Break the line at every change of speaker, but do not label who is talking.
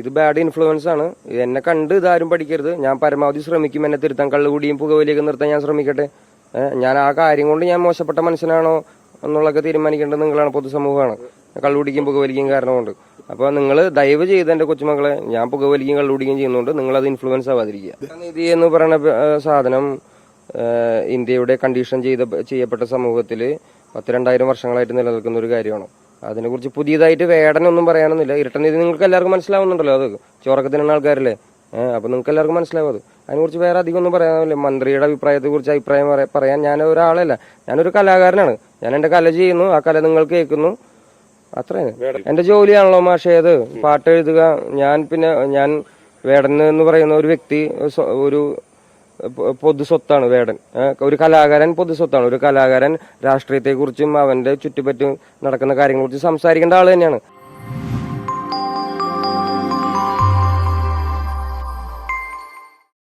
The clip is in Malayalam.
ഇത് ബാഡ് ഇൻഫ്ലുവൻസ് ആണ്. എന്നെ കണ്ട് ഇതാരും പഠിക്കരുത്. ഞാൻ പരമാവധി ശ്രമിക്കും. എന്നെ തിരുത്താൻ കള്ളുകൂടിയും പുകവലിയൊക്കെ നിർത്താൻ ഞാൻ ശ്രമിക്കട്ടെ. ഞാൻ ആ കാര്യം കൊണ്ട് ഞാൻ മോശപ്പെട്ട മനുഷ്യനാണോ എന്നുള്ളതൊക്കെ തീരുമാനിക്കേണ്ടത് നിങ്ങളാണ് പൊതുസമൂഹമാണ്. കള്ളുകുടിക്കും പുകവലിക്കും കാരണം കൊണ്ട് അപ്പൊ നിങ്ങൾ ദയവ് ചെയ്ത് എന്റെ കൊച്ചുമക്കളെ ഞാൻ പുകവലിക്കും കള്ളുകുടിക്കും ചെയ്യുന്നുണ്ട് നിങ്ങൾ അത് ഇൻഫ്ലുവൻസ് ആവാതിരിക്കുക. നീതി എന്ന് പറയുന്ന സാധനം ഇന്ത്യയുടെ കണ്ടീഷൻ ചെയ്ത ചെയ്യപ്പെട്ട സമൂഹത്തിൽ പത്ത് രണ്ടായിരം വർഷങ്ങളായിട്ട് നിലനിൽക്കുന്ന ഒരു കാര്യമാണ്. അതിനെക്കുറിച്ച് പുതിയതായിട്ട് വേടനൊന്നും പറയാനൊന്നുമില്ല. ഇരട്ടനീതി നിങ്ങൾക്ക് എല്ലാവർക്കും മനസ്സിലാവുന്നുണ്ടല്ലോ അത്. ചോറക്കത്തിനുള്ള ആൾക്കാരല്ലേ? ഏഹ് അപ്പൊ നിങ്ങൾക്ക് എല്ലാവർക്കും മനസ്സിലാവും അത്. അതിനെക്കുറിച്ച് വേറെ അധികം ഒന്നും പറയാനില്ല മന്ത്രിയുടെ അഭിപ്രായത്തെ കുറിച്ച് അഭിപ്രായം പറ- പറയാൻ ഞാൻ ഒരാളല്ല. ഞാനൊരു കലാകാരനാണ്. ഞാൻ എന്റെ കല ചെയ്യുന്നു. ആ കല നിങ്ങൾ കേൾക്കുന്നു. അത്രയാണ് എന്റെ ജോലിയാണല്ലോ മാഷേ അത്. പാട്ട് എഴുതുക. ഞാൻ പിന്നെ ഞാൻ വേടന്ന് എന്ന് പറയുന്ന ഒരു വ്യക്തി ഒരു പൊ- പൊതു സ്വത്താണ് വേടൻ ഒരു കലാകാരൻ പൊതുസ്വത്താണ്. ഒരു കലാകാരൻ രാഷ്ട്രീയത്തെക്കുറിച്ചും അവന്റെ ചുറ്റുപറ്റും നടക്കുന്ന കാര്യങ്ങളെക്കുറിച്ചും സംസാരിക്കേണ്ട ആൾ തന്നെയാണ്.